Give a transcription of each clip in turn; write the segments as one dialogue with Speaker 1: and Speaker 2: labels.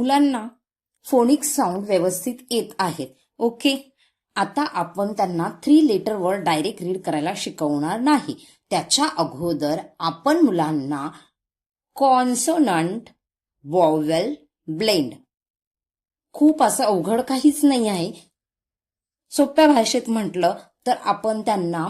Speaker 1: मुलांना phonic sound व्यवस्थित येत आहेत. ओके आता आपण त्यांना थ्री लेटर डायरेक्ट रीड करायला शिकवणार नाही. त्याच्या अगोदर आपण मुलांना कॉन्सोनंट वॉवेल ब्लेंड खूप असं अवघड काहीच नाही आहे. सोप्या भाषेत म्हटलं तर आपण त्यांना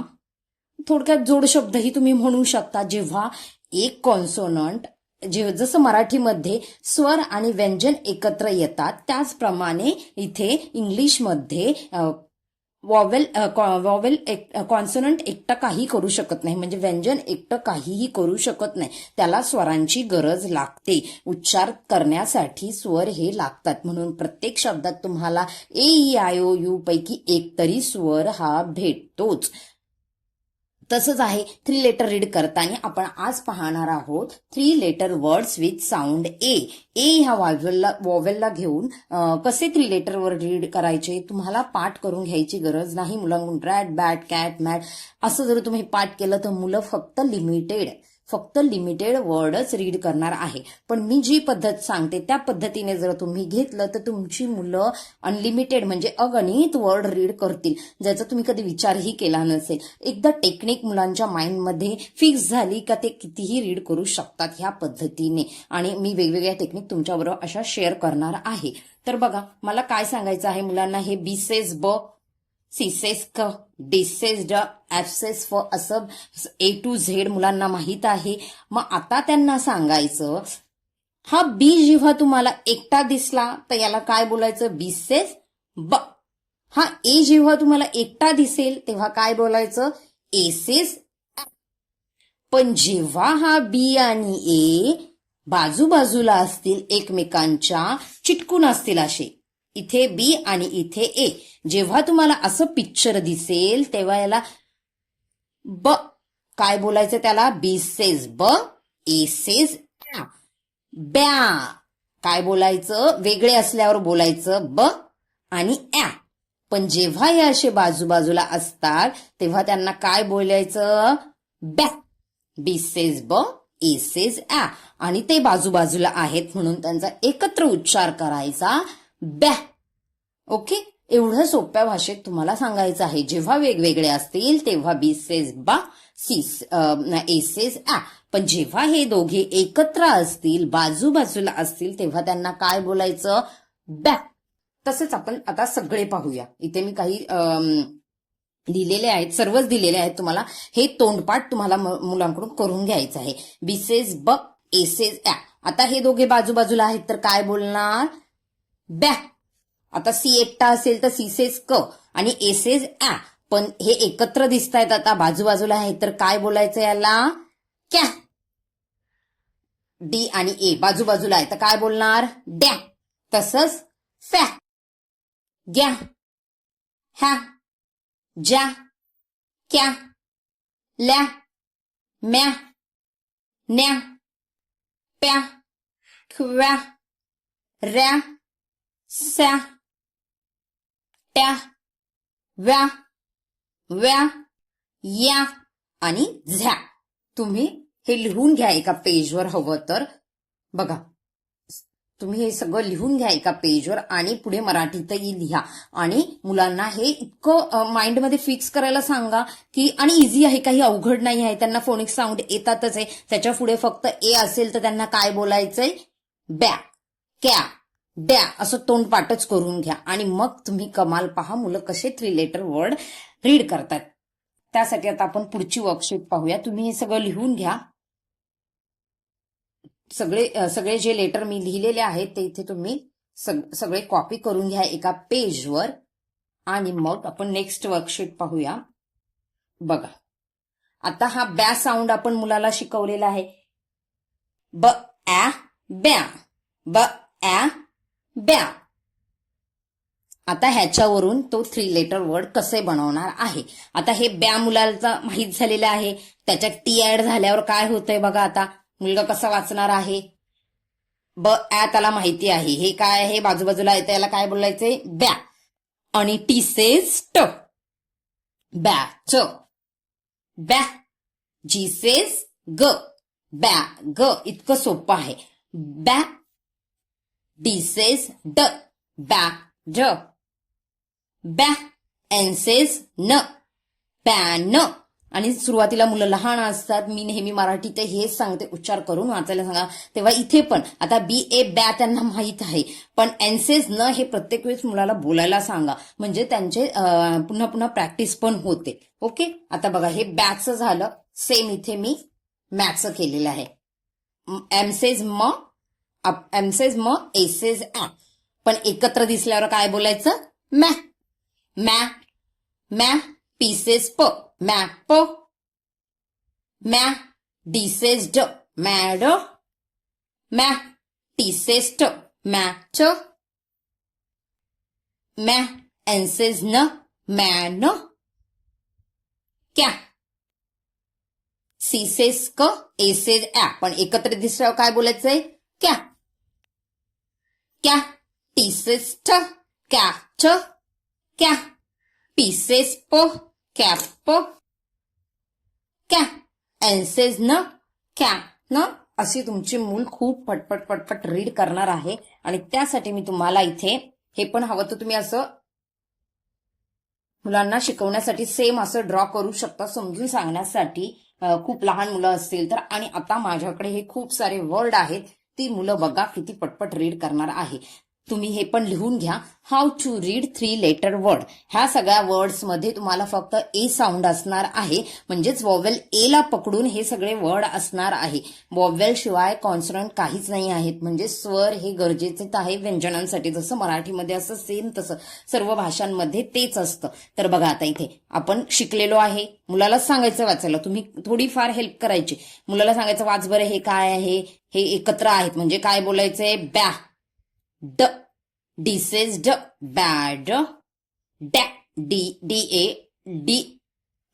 Speaker 1: थोडक्यात जोड शब्दही तुम्ही म्हणू शकता. जेव्हा एक कॉन्सोनंट जे जसं मराठीमध्ये स्वर आणि व्यंजन एकत्र येतात त्याचप्रमाणे इथे इंग्लिशमध्ये वॉवेल वॉवेल एक कॉन्सोनंट एकटं काही करू शकत नाही. म्हणजे व्यंजन एकटं काहीही करू शकत नाही. त्याला स्वरांची गरज लागते. उच्चार करण्यासाठी स्वर हे लागतात. म्हणून प्रत्येक शब्दात तुम्हाला A E I O U पैकी एक तरी स्वर हा भेटतोच. तसंच आहे थ्री लेटर रीड करताना आपण आज पाहणार आहोत three letter words with sound A A ह्या वावेलला वॉवेलला घेऊन कसे थ्री लेटर वर्ड रीड करायचे तुम्हाला पाठ करून घ्यायची गरज नाही. मुलांकडून रॅट बॅट कॅट मॅट असं जर तुम्ही पाठ केलं तर मुलं फक्त लिमिटेड फक्त लिमिटेड वर्डच रीड करणार आहे. पण मी जी पद्धत सांगते त्या पद्धतीने जर तुम्ही घेतलं तर तुमची मुलं अनलिमिटेड म्हणजे अगणित वर्ड रीड करतील. ज्याचा तुम्ही कधी विचारही केला नसेल. एकदा टेक्निक मुलांच्या माइंडमध्ये फिक्स झाली का ते कितीही रीड करू शकतात ह्या पद्धतीने. आणि मी वेगवेगळ्या टेक्निक तुमच्याबरोबर अशा शेअर करणार आहे. तर बघा मला काय सांगायचं आहे मुलांना? हे बी सेस ब सी डिसेस्ड क डी ड फ असं ए टू झेड मुलांना माहीत आहे. मग आता त्यांना सांगायचं हा बी जेव्हा तुम्हाला एकटा दिसला तर याला काय बोलायचं? बिसेस ब. हा ए जेव्हा तुम्हाला एकटा दिसेल तेव्हा काय बोलायचं? एसेस पण जेव्हा हा बी आणि ए बाजूबाजूला असतील एकमेकांच्या चिटकून असतील असे इथे बी आणि इथे ए जेव्हा तुम्हाला असं पिक्चर दिसेल तेव्हा याला ब काय बोलायचं त्याला? बी सेज ब ए सेज ब्या. ब्या काय बोलायचं? वेगळे असल्यावर बोलायचं ब आणि ॲ पण जेव्हा हे असे बाजूबाजूला असतात तेव्हा त्यांना काय बोलायचं? बॅ बी सेज ब ए सेज ॲ आणि ते बाजूबाजूला आहेत म्हणून त्यांचा एकत्र उच्चार करायचा बॅ ओके? एवढं सोप्या भाषेत तुम्हाला सांगायचं आहे. जेव्हा वेगवेगळे असतील तेव्हा बी सेज बा सी ए सेज ऍ पण जेव्हा हे दोघे एकत्र असतील बाजूबाजूला असतील तेव्हा त्यांना काय बोलायचं? बॅ तसेच आपण आता सगळे पाहूया. इथे मी काही दिलेले आहेत सर्वच दिलेले आहेत तुम्हाला. हे तोंडपाठ तुम्हाला म- मुलांकडून करून घ्यायचं आहे. बिसेस ब एसेस ॲ आता हे दोघे बाजूबाजूला आहेत तर काय बोलणार? बॅ आता सी एकटा असेल तर सी सेज क आणि एसेज ॲ पण हे एकत्र दिसत आहेत आता बाजूबाजूला आहे तर काय बोलायचं याला? क्या. डी आणि ए बाजूबाजूला आहे तर काय बोलणार? डॅ तसंच फॅ ग्या. ह्या ज्या. क्या. ल्या. म्या. न्या. प्या. ख्व्या रॅ स्या. ट्या व्या व्या या आणि झ्या. तुम्ही हे लिहून घ्या एका पेजवर हवं तर. बघा तुम्ही हे सगळं लिहून घ्या एका पेजवर आणि पुढे मराठीतही लिहा. आणि मुलांना हे इतकं माइंडमध्ये फिक्स करायला सांगा की आणि इझी आहे काही अवघड नाही आहे. त्यांना फोनिक साऊंड येतातच आहे. त्याच्या पुढे फक्त ए असेल तर त्यांना काय बोलायचंय? बॅ कॅ द्या असं तोंडपाठच करून घ्या. आणि मग तुम्ही कमाल पहा मुलं कसे थ्री लेटर वर्ड रीड करतात. त्यासाठी आता आपण पुढची वर्कशीट पाहूया. तुम्ही हे सगळं लिहून घ्या. सगळे सगळे जे लेटर मी लिहिलेले आहेत ते इथे तुम्ही सग- सगळे कॉपी करून घ्या एका पेजवर आणि मग आपण नेक्स्ट वर्कशीट पाहूया. बघा. आता हा बॅ साऊंड आपण मुलाला शिकवलेला आहे. ब ॲ ब्या. ब ॲ ब्या. आता ह्याच्यावरून तो थ्री लेटर वर्ड कसे बनवणार आहे? आता हे ब्या मुलाचा माहीत झालेलं आहे. त्याच्यात टी ऍड झाल्यावर काय होतंय बघा आता. मुलगा कसा वाचणार आहे? ब ऍ त्याला माहिती आहे. हे काय आहे? बाजूबाजूला आहे त्याला काय बोलायचंय? ब्या. आणि टी सेज ट. ब्या च. ब्या. जी सेज ग. बॅ ग. इतकं सोपं आहे. बॅ डी सेज ड बॅ ड बॅ एन सेज न पॅन आणि सुरुवातीला मुलं लहान असतात मी नेहमी मराठीत हेच सांगते उच्चार करून वाचायला सांगा. तेव्हा इथे पण आता बी ए बॅ त्यांना माहीत आहे. पण एनसेस न हे प्रत्येक वेळेस मुलाला बोलायला सांगा. म्हणजे त्यांचे पुन्हा पुन्हा प्रॅक्टिस पण होते. ओके आता बघा हे बॅचं झालं. सेम इथे मी मॅथचं केलेलं आहे. एमसेज म एमसेज म एसेज ऍ पण एकत्र दिसल्यावर काय बोलायचं? मॅ. मॅ. मॅ. पीसेस प. मॅप मॅ. डिसेस ड. मॅड मॅ. टीसेस ट मॅच मॅ. एन्सेस न मॅन क्या सीसेस क एसेस ॲ पण एकत्र दिसल्यावर काय बोलायचंय? क्या? क्या टीसेस ठ कॅच क्या पीसेस प कॅप क्या एन्सेस न क्या न अशी तुमची मूल खूप पटपट पटपट रीड करणार आहे. आणि त्यासाठी मी तुम्हाला इथे हे पण हवं तर तुम्ही असं मुलांना शिकवण्यासाठी सेम असं ड्रॉ करू शकता समजून सांगण्यासाठी. खूप लहान मुलं असतील तर. आणि आता माझ्याकडे हे खूप सारे वर्ड आहेत. ती मुलं बघा किती पटपट रीड करणार आहे. तुम्ही हे पण लिहून घ्या. How to read three letter word ह्या सगळ्या वर्ड्समध्ये तुम्हाला फक्त ए साऊंड असणार आहे. म्हणजेच वॉवेल ए ला पकडून हे सगळे वर्ड असणार आहे. वॉवेल शिवाय कॉन्सनंट काहीच नाही आहेत. म्हणजे स्वर हे गरजेचेच आहे. व्यंजनांसाठी जसं मराठीमध्ये असं सेम तसं. सर्व भाषांमध्ये तेच असतं. तर बघा आता इथे आपण शिकलेलो आहे. मुलाला सांगायचं वाचायला. तुम्ही थोडीफार हेल्प करायची. मुलाला सांगायचं वाच बरं हे काय आहे? हे एकत्र आहेत. म्हणजे काय बोलायचंय? बॅ ड डिसेस्ड bad डॅ D D A D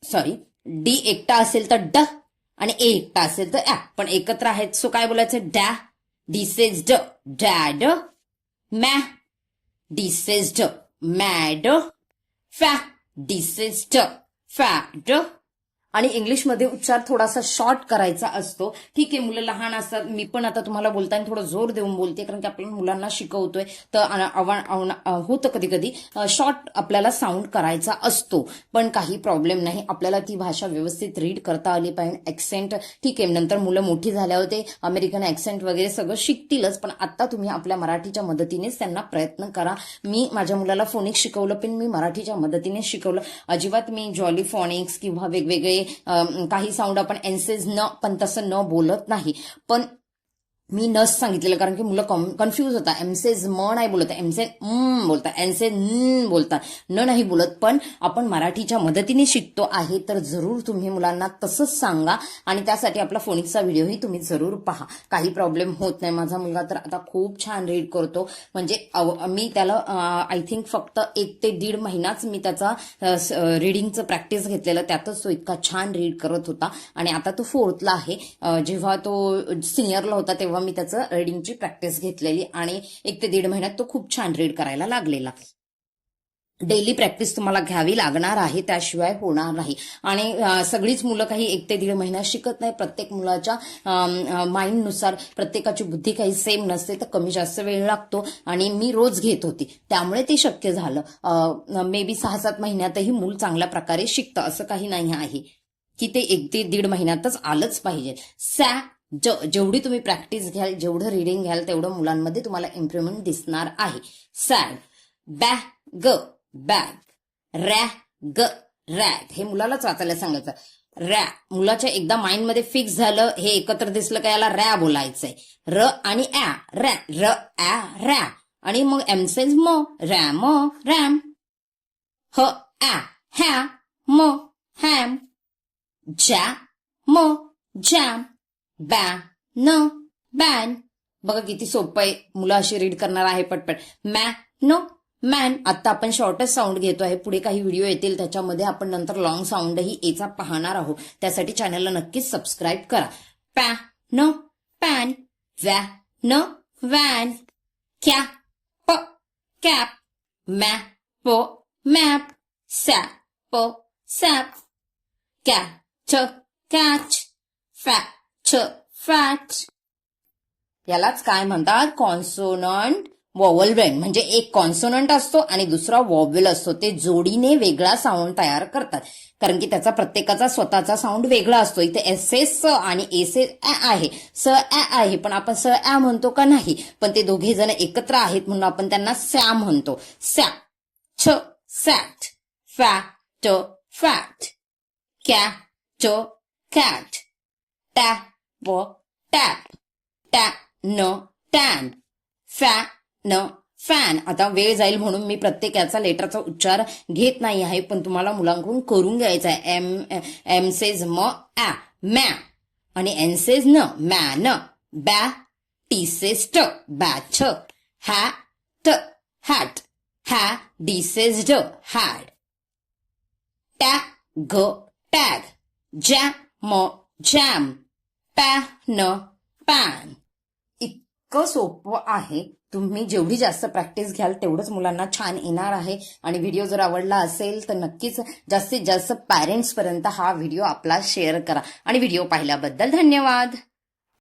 Speaker 1: sorry D एकटा असेल तर ड आणि ए एकटा असेल तर ऍ पण एकत्र आहेत सो काय बोलायचं? डॅ. डिसेस ड डॅड मॅ. डिसेस ड मॅड फॅ. डिसेस ड फॅड आणि इंग्लिशमध्ये उच्चार थोडासा शॉर्ट करायचा असतो. ठीक आहे मुलं लहान असतात. मी पण आता तुम्हाला बोलताना थोडं जोर देऊन बोलते कारण की आपण मुलांना शिकवतोय. तर आव- होतं कधी कधी शॉर्ट आपल्याला साऊंड करायचा असतो. पण काही प्रॉब्लेम नाही. आपल्याला ती भाषा व्यवस्थित रीड करता आली पाहिजे. ऍक्सेंट ठीक आहे नंतर मुलं मोठी झाल्यावर ते अमेरिकन ऍक्सेंट वगैरे सगळं शिकतीलच पण आता तुम्ही आपल्या मराठीच्या मदतीनेच त्यांना प्रयत्न करा. मी माझ्या मुलाला फोनिक्स शिकवलं पण मी मराठीच्या मदतीने शिकवलं. अजिबात मी जॉली फॉनिक्स किंवा वेगवेगळे काही साऊंड आपण एनसेस न पण तसं न बोलत नाही. पण मी नस सांगितलेलं कारण की मुलं कन्फ्यूज होता एमसे म नाही बोलत. एमसे म बोलतात. एनसे न बोलतात. न नाही बोलत पण आपण मराठीच्या मदतीने शिकतो आहे तर जरूर तुम्ही मुलांना तसंच सांगा आणि त्यासाठी आपला फोनिक्सचा व्हिडिओही तुम्ही जरूर पहा. काही प्रॉब्लेम होत नाही. माझा मुलगा तर आता खूप छान रीड करतो. म्हणजे अव- मी त्याला आय थिंक फक्त एक ते दीड महिनाच मी त्याचा रीडिंगचं प्रॅक्टिस घेतलेलं. त्यातच तो इतका छान रीड करत होता. आणि आता तो फोर्थला आहे. जेव्हा तो सिनियरला होता तेव्हा मी त्याचं रीडिंगची प्रॅक्टिस घेतलेली आणि एक ते दीड महिन्यात तो खूप छान रीड करायला लागलेला. डेली प्रॅक्टिस तुम्हाला घ्यावी लागणार आहे त्याशिवाय होणार नाही. आणि सगळीच मुलं काही एक ते दीड महिना शिकत नाही. प्रत्येक मुलाच्या माइंडनुसार प्रत्येकाची बुद्धी काही सेम नसते तर कमी जास्त वेळ लागतो आणि मी रोज घेत होती. त्यामुळे ते शक्य झालं. मे बी सहा सात महिन्यातही मूल चांगल्या प्रकारे शिकतं असं काही नाही आहे. की ते एक ते दीड महिन्यातच आलंच पाहिजे. सॅ ज जेवढी तुम्ही प्रॅक्टिस घ्याल जेवढं रिडिंग घ्याल तेवढं मुलांमध्ये तुम्हाला इम्प्रुव्हमेंट दिसणार आहे. सॅड बॅ ग बॅग रॅ ग रॅग हे मुलालाच वाचायला सांगायचं. रॅ मुलाच्या एकदा माइंडमध्ये फिक्स झालं हे एकत्र दिसलं का याला रॅ बोलायचंय. र आणि ॲ रॅ र ॲ रॅ आणि मग एमसेज म रॅम रॅम ह ॲ हॅ म हॅम ज्या म जॅम बॅ न बॅन. बघा किती सोपं आहे. मुलं अशी रीड करणार आहे पटपट. मॅ नो मॅन. आता आपण शॉर्टच साऊंड घेतो आहे. पुढे काही व्हिडिओ येतील. त्याच्यामध्ये आपण नंतर लॉंग साऊंडही एचा पाहणार आहोत. त्यासाठी चॅनलला नक्कीच सबस्क्राईब करा. पॅ न पॅन. व्या न वॅन क्या प कॅप. मॅ प मॅप. सॅ प सॅप. कॅच. फॅ छ फॅट यालाच काय म्हणतात? कॉन्सोनंट वॉवल ब्रँड म्हणजे एक कॉन्सोनंट असतो आणि दुसरा वॉवेल असतो. ते जोडीने वेगळा साऊंड तयार करतात. कारण की त्याचा प्रत्येकाचा स्वतःचा साऊंड वेगळा असतो. इथे एस एस स आणि एस एस ॲ आहे. स ॲ आहे. पण आपण स ॲ म्हणतो का नाही? पण ते दोघे जण एकत्र आहेत म्हणून आपण त्यांना सॅ म्हणतो. सॅ छ सॅट. फॅट फॅट कॅ च कॅट. टॅ व टॅप टॅ न टॅन फॅ न फॅन आता वेळ जाईल म्हणून मी प्रत्येक याचा लेटरचा उच्चार घेत नाही आहे पण तुम्हाला मुलांकडून करून घ्यायचा आहे. एम एम सेज म ॲ मॅ आणि एन सेज न मॅन बॅ टी सेज ट. बॅच हॅ ट हॅट. हॅ डी सेज ड. हॅड. टॅ ग टॅग. जॅ म जॅम पॅ न पॅन इतकं सोपं आहे. तुम्ही जेवढी जास्त प्रॅक्टिस घ्याल तेवढंच मुलांना छान येणार आहे. आणि व्हिडिओ जर आवडला असेल तर नक्कीच जास्तीत जास्त पॅरेंट्स पर्यंत हा व्हिडिओ आपला शेअर करा. आणि व्हिडिओ पाहिल्याबद्दल धन्यवाद.